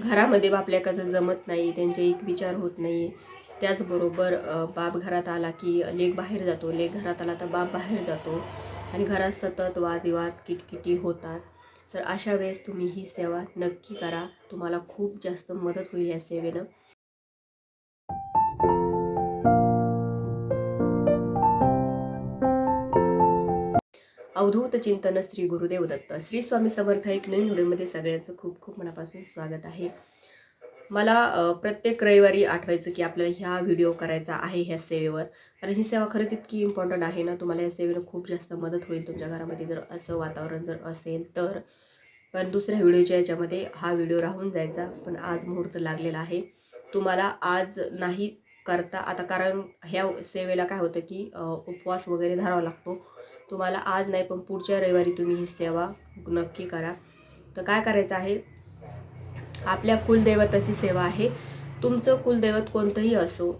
घरामध्ये बापल्याकाचं जमत नाही त्यांचे एक विचार होत नाही त्याचबरोबर बाप घरात आला की लेक बाहेर जातो. लेक घरात आला तर बाप बाहेर जातो आणि घरात सतत वादविवाद किटकिटी होतात. तर अशा वेळेस तुम्ही ही सेवा नक्की करा. तुम्हाला खूप जास्त मदत होईल या सेवेनं. अवधूत चिंतन श्री गुरुदेव दत्त. श्री स्वामी समर्थ एक नवीन व्हिडिओमध्ये सगळ्यांचं खूप खूप मनापासून स्वागत आहे. मला प्रत्येक रविवारी आठवायचं की आपल्याला ह्या व्हिडिओ करायचा आहे ह्या सेवेवर. कारण ही सेवा खरंच इतकी इम्पॉर्टंट आहे ना तुम्हाला या सेवेनं खूप जास्त मदत होईल तुमच्या घरामध्ये जर असं वातावरण जर असेल तर. पण दुसऱ्या व्हिडिओच्या याच्यामध्ये हा व्हिडिओ राहून जायचा पण आज मुहूर्त लागलेला आहे. तुम्हाला आज नाही करता आता कारण ह्या सेवेला काय होतं की उपवास वगैरे धरावा लागतो. तुम्हाला आज नाही पण पुढच्या रविवारी तुम्ही ही सेवा नक्की करा. तर काय करायचं आहे? आपल्या कुलदैवताची सेवा आहे. तुमचं कुलदैवत कोणतंही असो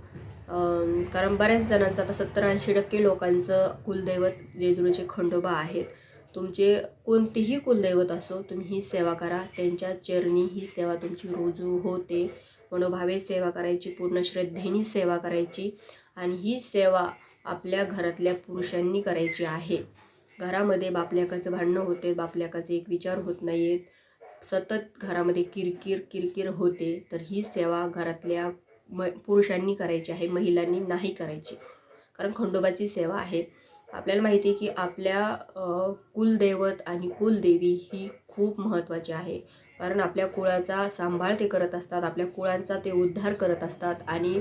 कारण बऱ्याच जणांचं आता सत्तर ऐंशी टक्के लोकांचं कुलदैवत जेजुरीचे खंडोबा आहेत. तुमचे कोणतेही कुलदैवत असो तुम्ही ही सेवा करा. त्यांच्या चरणी ही सेवा तुमची रुजू होते. मनोभावे सेवा करायची पूर्ण श्रद्धेने सेवा करायची. आणि ही सेवा आपल्या घरातल्या पुरुषांनी करायची आहे. घरामध्ये बापल्याकाचं भांडणं होते बापल्याकाचे एक विचार होत नाहीयेत. सतत घरामध्ये किरकिर किरकिर होते तर ही सेवा घरातल्या म पुरुषांनी करायची आहे महिलांनी नाही करायची. कारण खंडोबाची सेवा आहे. आपल्याला माहिती आहे की आपल्या कुलदैवत आणि कुलदेवी ही खूप महत्त्वाची आहे. कारण आपल्या कुळाचा सांभाळ ते करत असतात आपल्या कुळांचा ते उद्धार करत असतात आणि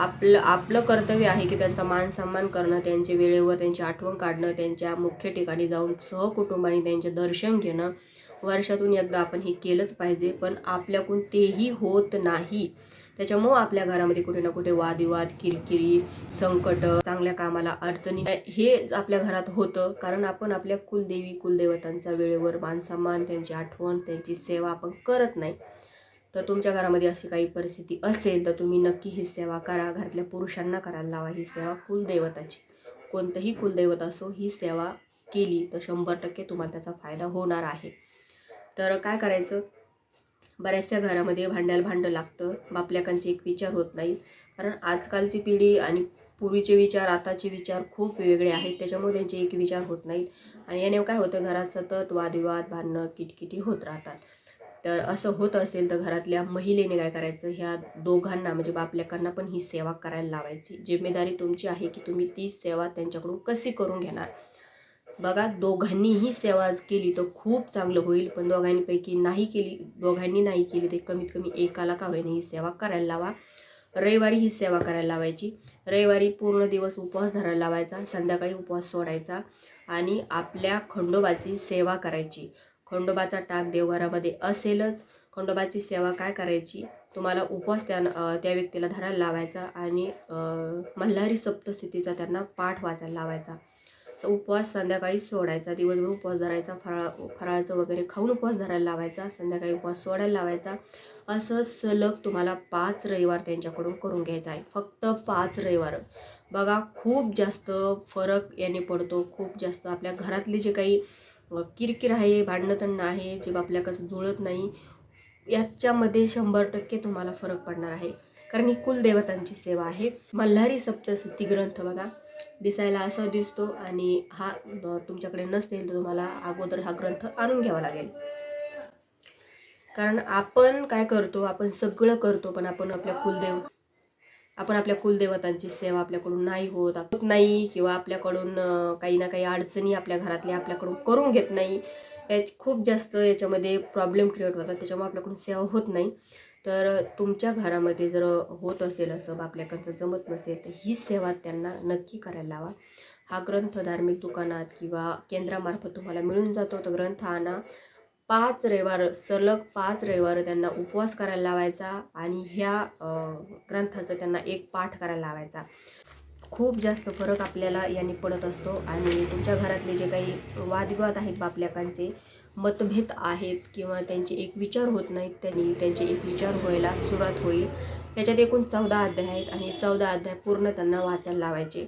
आपलं आपलं कर्तव्य आहे की त्यांचा मान सन्मान करणं त्यांचे वेळेवर त्यांची आठवण काढणं त्यांच्या मुख्य ठिकाणी जाऊन सहकुटुंबाने त्यांचे दर्शन घेणं. वर्षातून एकदा आपण हे केलंच पाहिजे पण आपल्याकडून तेही होत नाही. त्याच्यामुळं आपल्या घरामध्ये कुठे ना कुठे वादविवाद किरकिरी संकट चांगल्या कामाला अडचणी हे आपल्या घरात होतं. कारण आपण आपल्या कुलदेवी कुलदेवतांचा वेळेवर मानसन्मान त्यांची आठवण त्यांची सेवा आपण करत नाही. तर तुमच्या घरामध्ये अशी काही परिस्थिती असेल तर तुम्ही नक्की ही सेवा करा. घरातल्या पुरुषांना करायला लावा ही सेवा कुलदैवताची. कोणतंही कुलदैवत असो ही सेवा केली तर शंभर टक्के तुम्हाला त्याचा फायदा होणार आहे. तर काय करायचं? बऱ्याचशा घरामध्ये भांड्याला भांडं लागतं. बापल्याकांचे एक विचार होत नाहीत. कारण आजकालची पिढी आणि पूर्वीचे विचार आताचे विचार खूप वेगळे आहेत. त्याच्यामुळे त्यांचे एक विचार होत नाहीत. आणि याने काय होतं? घरात सतत वादविवाद भांडणं किटकिटी होत राहतात. तर असं होत असेल तर घरातल्या महिलेने काय करायचं? ह्या दोघांना म्हणजे बापल्याकांना पण ही सेवा करायला लावायची. जिम्मेदारी तुमची आहे की तुम्ही ती सेवा त्यांच्याकडून कशी करून घेणार? बघा दोघांनीही सेवा केली तर खूप चांगलं होईल पण दोघांपैकी नाही केली दोघांनी नाही केली ते कमीत कमी एकाला का होईना ही सेवा करायला लावा. रविवारी ही सेवा करायला लावायची. रविवारी पूर्ण दिवस उपवास धरायला लावायचा संध्याकाळी उपवास सोडायचा आणि आपल्या खंडोबाची सेवा करायची. खंडोबाचा टाक देवघरामध्ये असेलच. खंडोबाची सेवा काय करायची? तुम्हाला उपवास त्या त्या व्यक्तीला धरायला लावायचा आणि मल्हारी सप्तस्थितीचा त्यांना पाठ वाचायला लावायचा. उपवास संध्याकाळी सोडायचा. दिवसभर उपवास धरायचा. फराळ फराळाचं वगैरे खाऊन उपवास धरायला लावायचा. संध्याकाळी उपवास सोडायला लावायचा. असं सलग तुम्हाला पाच रविवार त्यांच्याकडून करून घ्यायचा आहे. फक्त पाच रविवार. बघा खूप जास्त फरक याने पडतो. खूप जास्त आपल्या घरातले जे काही किरकिर आहे भांडणतंड आहे जे आपल्या कसं जुळत नाही याच्यामध्ये शंभर टक्के तुम्हाला फरक पडणार आहे. कारण ही कुलदेवतांची सेवा आहे. मल्हारी सप्तसिद्धी ग्रंथ बघा दिसायला असा दिसतो आणि हा तुमच्याकडे नसेल तर तुम्हाला अगोदर हा ग्रंथ आणून घ्यावा लागेल. कारण आपण काय करतो आपण सगळं करतो पण आपण आपल्या कुलदेव आपण आपल्या कुलदेवतांची सेवा आपल्याकडून नाही होत होत नाही किंवा आपल्याकडून काही ना काही अडचणी आपल्या घरातल्या आपल्याकडून करून घेत नाही. याच खूप जास्त याच्यामध्ये प्रॉब्लेम क्रिएट होतात त्याच्यामुळे आपल्याकडून सेवा होत नाही. तर तुमच्या घरामध्ये जर होत असेल असं आपल्याकडचं जमत नसेल तर ही सेवा त्यांना नक्की करायला लावा. हा ग्रंथ धार्मिक दुकानात किंवा केंद्रामार्फत तुम्हाला मिळून जातो. तर ग्रंथ आणा. पाच रविवार सलग पाच रविवार त्यांना उपवास करायला लावायचा आणि ह्या ग्रंथाचा त्यांना एक पाठ करायला लावायचा. खूप जास्त फरक आपल्याला यांनी पडत असतो आणि तुमच्या घरातले जे काही वादविवाद आहेत बापल्याकांचे मतभेद आहेत किंवा त्यांचे एक विचार होत नाहीत त्यांनी त्यांचे एक विचार व्हायला सुरुवात होईल. याच्यात एकूण चौदा अध्याय आहेत आणि चौदा अध्याय पूर्ण त्यांना वाचायला लावायचे.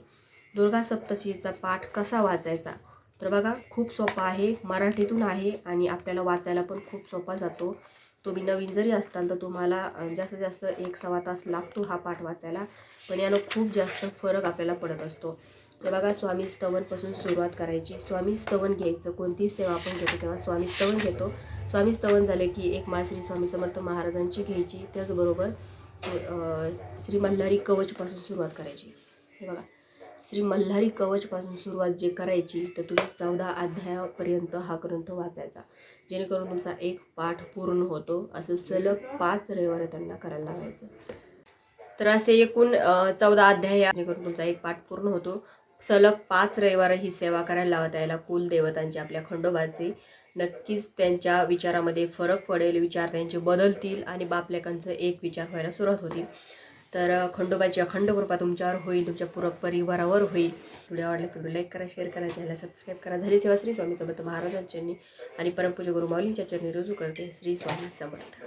दुर्गा सप्तशीचा पाठ कसा वाचायचा? तर बघा खूप सोपा आहे मराठीतून आहे आणि आपल्याला वाचायला पण खूप सोपा जातो. तुम्ही नवीन जरी असताल तर तुम्हाला जास्तीत जास्त एक सव्वा तास लागतो हा पाठ वाचायला पण यानं खूप जास्त फरक आपल्याला पडत असतो. तर बघा स्वामी स्तवनपासून सुरुवात करायची. स्वामी स्तवन घ्यायचं कोणतीही सेवा आपण घेतो तेव्हा स्वामी स्तवन घेतो. स्वामी स्तवन झाले की एक माळ श्री स्वामी समर्थ महाराजांची घ्यायची त्याचबरोबर श्री मल्हारी कवचपासून सुरुवात करायची. हे बघा श्री मल्हारी कवचपासून सुरुवात जे करायची तर तुम्ही चौदा अध्यायापर्यंत हा ग्रंथ वाचायचा. जेणेकरून तुमचा एक पाठ पूर्ण होतो. असं सलग पाच रविवार त्यांना करायला लावायचं तर असे एकूण चौदा अध्याय या- जेणेकरून तुमचा एक पाठ पूर्ण होतो. सलग पाच रविवार ही सेवा करायला लावता यायला कुलदेवतांची आपल्या खंडोबाचे. नक्कीच त्यांच्या विचारामध्ये फरक पडेल विचार त्यांचे बदलतील आणि बापलेकांचं एक विचार व्हायला सुरुवात होतील. तर खंडोबाची अखंड कृपा तुमच्यावर होईल तुमच्या पूर्ण परिवारावर होईल. व्हिडिओ आवडल्यास व्हिडिओ लाईक करा शेअर करा चॅनल सबस्क्राईब करा. झाली सेवा श्री स्वामी समर्थ महाराजांच्या आणि परमपूजा गुरुमाऊलींच्या चरणी रुजू करते श्री स्वामी समर्थ.